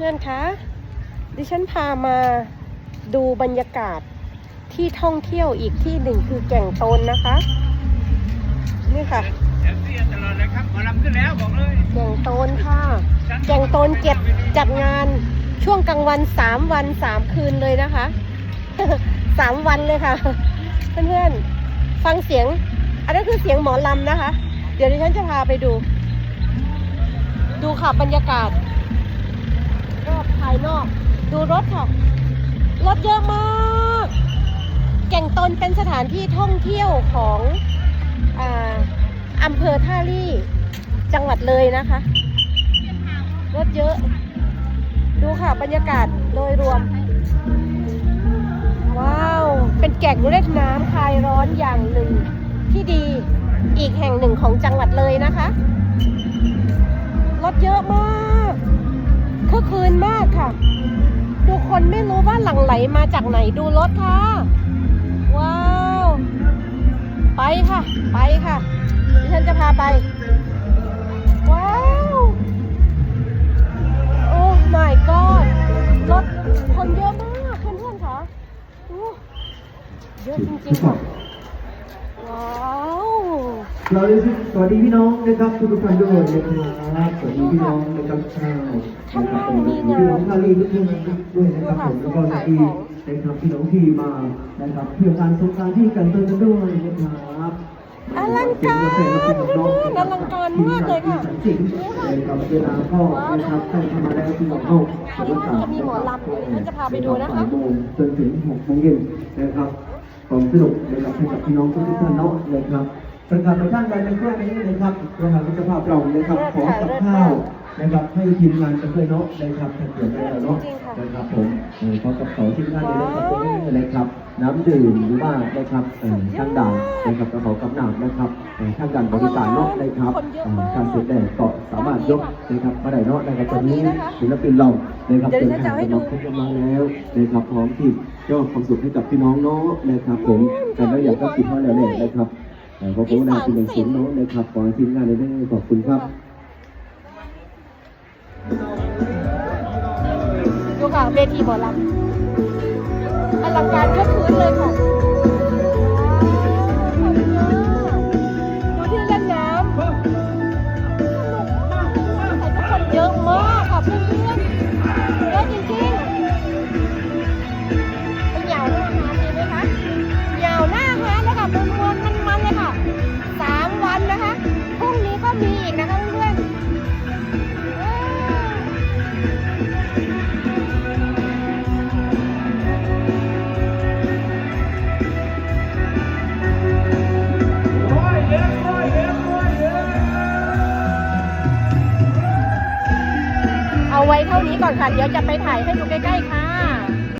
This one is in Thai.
พื่อนๆคะ ดิฉันพามาดูบรรยากาศที่ท่องเที่ยวอีกที่หนึ่งคือแก่งโตนนะคะ นี่ค่ะเดี๋ยวเสียตลอดเลยครับหมอลำขึ้นแล้วบอกเลยแก่งโตนค่ะ แก่งโตนเจ็ดจัดงานช่วงกลางวันสามวันสามคืนเลยนะคะสามวันเลยค่ะ เพื่อนๆ ฟังเสียง อันนั้นคือเสียงหมอลำนะคะ เดี๋ยวดิฉันจะพาไปดู ดูค่ะบรรยากาศรอบภาย นอก ดูรถค่ะ รถเยอะมาก แก่งตนเป็นสถานที่ท่องเที่ยวของอาอำเภอท่าลี่จังหวัดเลยนะคะ รถเยอะ ดูค่ะบรรยากาศโดยรวม ว้าว เป็นแก่งเล่นน้ำคลายร้อนอย่างหนึ่งที่ดีอีกแห่งหนึ่งของจังหวัดเลย มาจากไหนดูรถค่ะ ว้าว ไปค่ะ ไปค่ะดิฉันจะพาไป ว้าว โอ้ my god รถคนเยอะมากเพื่อนๆค่ะเยอะจริงๆค่ะ ว้าว เราเลยสวัสดีพี่น้องนะครับทุกๆท่านด้วยนะครับสวัสดีพี่น้องนะครับชาวนะครับผมพี่น้องทาลีทุกท่านด้วยนะครับผมแล้วก็ที่นะครับพี่น้องที่มานะครับเที่ยวการสงกรานต์ที่กันเติมกันด้วยนะครับอลังการอลังการมากเลยค่ะจริงนะครับเวลาก็นะครับใกล้เข้ามาแล้วที่เราเข้ามีหมอลำเดี๋ยวฉันจะพาไปดูนะคะบ่ายโมงจนถึงหกโมงเย็นนะครับความสนุกนะครับให้กับพี่น้องทุกท่านเนาะนะครับ ประกาศไปท่านใดในช่วงนี้นะครับเราหาวิจภาพเรานะครับขอกับข้าวนะครับให้ทีมงานกันด้วยเนาะนะครับถ้าเกิดได้แล้วเนาะนะครับผมเออขอกับขอทีมงานในเรื่องของนี้นะครับ น้ำดื่มหรือว่านะครับเอ่อช่างด่านนะครับกระเป๋ากับน้ำนะครับเอ่อช่างด่านบริการเนาะนะครับเอ่อการเสร็จแดดก็สามารถยกนะครับมาได้เนาะนะครับตอนนี้ศิลปินเรานะครับเดินทางมาครบกำลังแล้วนะครับพร้อมที่จะมอบความสุขให้กับพี่น้องเนาะนะครับผมแต่เราอยากก็คิดเท่าแล้วแหละนะครับเอ่อ ขอบคุณนาคุณหนึ่งศูนย์เนาะนะครับขอทีมงานในเรื่องขอบคุณครับดูค่ะเวทีบอลลัมอลังการก็คืนเลยค่ะ เอาไว้เท่านี้ก่อนค่ะ เดี๋ยวจะไปถ่ายให้ดูใกล้ๆค่ะ